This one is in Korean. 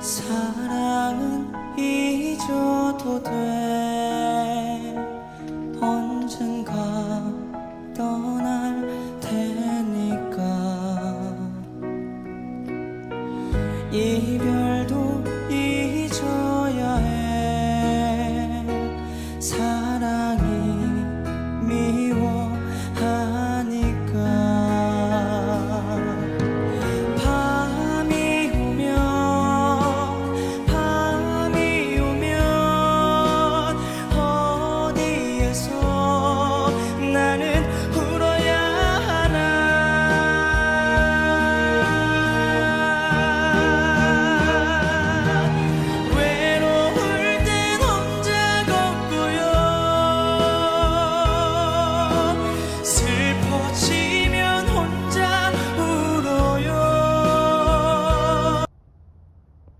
사랑은 잊어도 돼. 언젠가 떠날 테니까. 이별